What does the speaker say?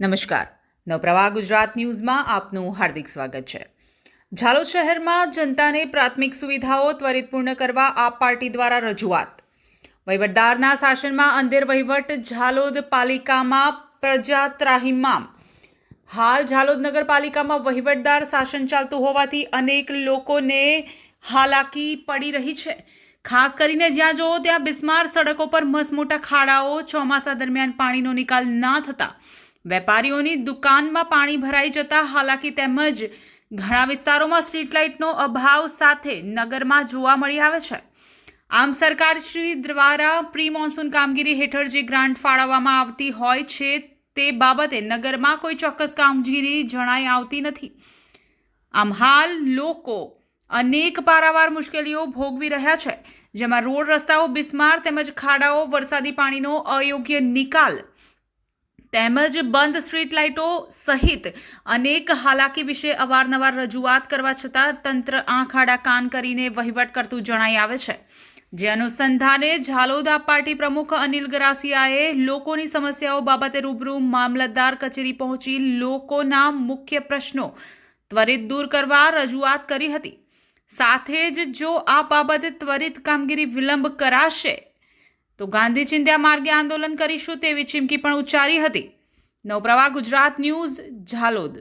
નમસ્કાર. નવપ્રવાહ ગુજરાત ન્યૂઝમાં આપનું હાર્દિક સ્વાગત છે. ઝાલોદ શહેરમાં જનતાને પ્રાથમિક સુવિધાઓ ત્વરિત પૂર્ણ કરવા આપ પાર્ટી દ્વારા રજૂઆત. વહીવટદારના શાસનમાં અંધેર વહીવટ ઝાલોદ પાલિકામાં પ્રજા ત્રાહિમામ હાલ ઝાલોદ નગરપાલિકામાં વહીવટદાર શાસન ચાલતું હોવાથી અનેક લોકોને હાલાકી પડી રહી છે. ખાસ કરીને જ્યાં જુઓ ત્યાં બિસ્માર સડકો પર મસમોટા ખાડાઓ ચોમાસા દરમિયાન પાણીનો નિકાલ ના થતા વેપારીઓની દુકાનમાં પાણી ભરાઈ જતા હાલાકી તેમજ ઘણા વિસ્તારોમાં સ્ટ્રીટ લાઇટનો અભાવ સાથે નગરમાં જોવા મળી આવે છે. આમ સરકારશ્રી દ્વારા પ્રી મોન્સૂન કામગીરી હેઠળ જે ગ્રાન્ટ ફાળવવામાં આવતી હોય છે તે બાબતે નગરમાં કોઈ ચોક્કસ કામગીરી જણાઈ આવતી નથી. આમ હાલ લોકો અનેક પારાવાર મુશ્કેલીઓ ભોગવી રહ્યા છે, જેમાં રોડ રસ્તાઓ બિસ્માર તેમજ ખાડાઓ વરસાદી પાણીનો અયોગ્ય નિકાલ તેમજ બંધ સ્ટ્રીટ લાઇટો સહિત અનેક હાલાકી વિશે અવારનવાર રજૂઆત કરવા છતાં તંત્ર આંખ આડા કાન કરીને વહીવટ કરતું જણાઈ આવે છે. જે અનુસંધાને ઝાલોદા પાર્ટી પ્રમુખ અનિલ ગરાસિયાએ લોકોની સમસ્યાઓ બાબતે રૂબરૂ મામલતદાર કચેરી પહોંચી લોકોના મુખ્ય પ્રશ્નો ત્વરિત દૂર કરવા રજૂઆત કરી હતી. સાથે જ જો આ બાબતે ત્વરિત કામગીરી વિલંબ કરાશે તો ગાંધી ચિંધ્યા માર્ગે આંદોલન કરીશું તેવી ચીમકી પણ ઉચ્ચારી હતી. નવપ્રવાહ ગુજરાત ન્યૂઝ, ઝાલોદ.